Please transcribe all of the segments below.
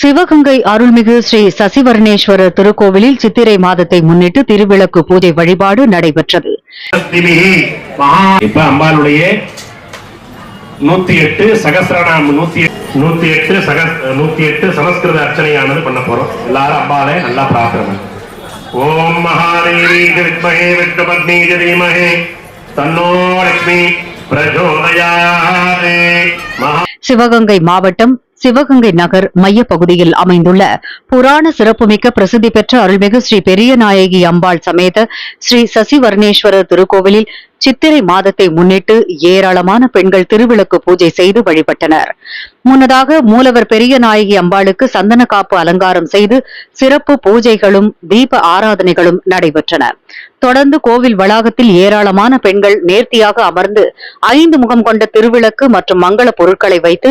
சிவகங்கை அருள்மிகு ஸ்ரீ சசிவர்ணேஸ்வரர் திருக்கோவிலில் சித்திரை மாதத்தை முன்னிட்டு திருவிளக்கு பூஜை வழிபாடு நடைபெற்றது. இப்ப அம்பாளுடைய நூத்தி எட்டு சகசிரநாம நூத்தி நூத்தி எட்டு சக நூத்தி எட்டு சமஸ்கிருத அர்ச்சனையானது பண்ண போறோம். எல்லாரும் அம்பாளை நல்லா பிரார்த்தனை. ஓம் மகாதேவி வித்மஹே விஷ்ணுபத்னி தீமஹே தன்னோ லட்சுமி பிரச்சோதயாதே. மகா சிவகங்கை மாவட்டம் சிவகங்கை நகர் மையப்பகுதியில் அமைந்துள்ள புராண சிறப்புமிக்க பிரசித்தி பெற்ற அருள்மிகு ஸ்ரீ பெரியநாயகி அம்பாள் சமேத ஸ்ரீ சசிவர்ணேஸ்வரர் திருக்கோவிலில் சித்திரை மாதத்தை முன்னிட்டு ஏராளமான பெண்கள் திருவிளக்கு பூஜை செய்து வழிபட்டனர். முன்னதாக மூலவர் பெரிய நாயகி அம்பாளுக்கு சந்தன காப்பு அலங்காரம் செய்து சிறப்பு பூஜைகளும் தீப ஆராதனைகளும் நடைபெற்றன. தொடர்ந்து கோவில் வளாகத்தில் ஏராளமான பெண்கள் நேர்த்தியாக அமர்ந்து ஐந்து முகம் கொண்ட திருவிளக்கு மற்றும் மங்கள பொருட்களை வைத்து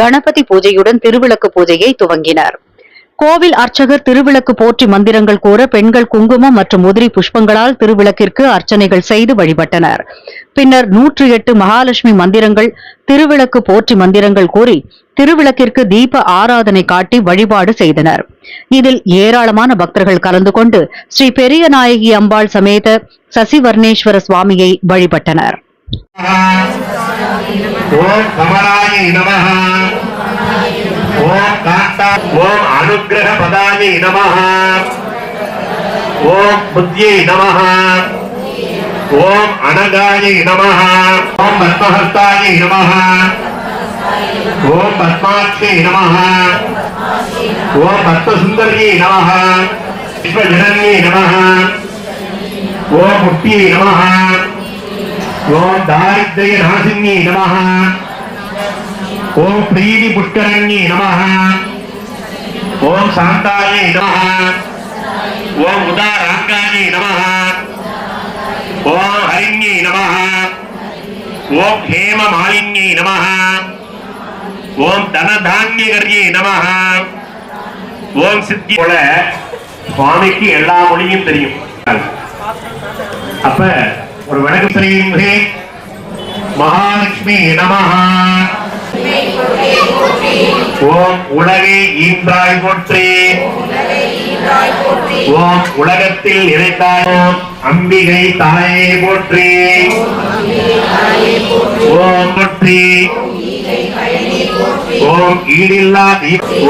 கணபதி பூஜையுடன் திருவிளக்கு பூஜையை துவங்கினர். கோவில் அர்ச்சகர் திருவிளக்கு போற்றி மந்திரங்கள் கூற பெண்கள் குங்குமம் மற்றும் உதிரி புஷ்பங்களால் திருவிளக்கிற்கு அர்ச்சனைகள் செய்து வழிபட்டனர். பின்னர் நூற்றி எட்டு மகாலட்சுமி மந்திரங்கள் திருவிளக்கு போற்றி மந்திரங்கள் கூறி திருவிளக்கிற்கு தீப ஆராதனை காட்டி வழிபாடு செய்தனர். இதில் ஏராளமான பக்தர்கள் கலந்து கொண்டு ஸ்ரீ பெரியநாயகி அம்பாள் சமேத சசிவர்ணேஸ்வர சுவாமியை வழிபட்டனர். ஓம் நமஹ. காத்தா ஓம் அனுக்கிரக பதாய நமஹ ஓம் புத்தியை நமஹ ஓம் அனகாய நமஹ ஓம் பத்மஹஸ்தாய நமஹ ஓம் பத்மாட்சே நமஹ ஓம் பத்மசுந்தரியே நமஹ விஸ்வஜனன்யே நமஹ ஓம் முக்தியை நமஹ ஓம் தாரித்ரிய நாசின்யே நமஹ ஓம் பிரீதி புஷ்கரண்யே நமஹ ஓம் சாந்தாயே நமஹ. ஓம் உதாராங்காயை நமஹ. ஓம் ஹரிண்யை நமஹ. ஓம் ஹேம மாலின்யே நமஹ. ஓம் தனதான்யகர்யே நமஹ. ஓம் சித்தி போல சுவாமிக்கு எல்லா மொழியும் தெரியும். அப்ப ஒரு வணக்கம் தெரியுமே மகாலட்சுமி நமஹா. ஓம் உலகை ஈன்றாய் போற்றி. ஓம் உலகத்தில் இறைத்தாய். ஓம் அம்பிகை தாயே போற்றி. ஓம் போற்றி. ஓம் ஈடில்லா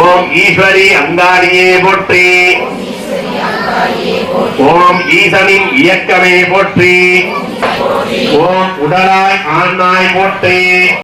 ஓம் ஈஸ்வரி அங்காடியே போற்றி. ஓம் ஈசனின் இயக்கமே போற்றி. ஓம் உடலாய் ஆண்மாய் போற்றி.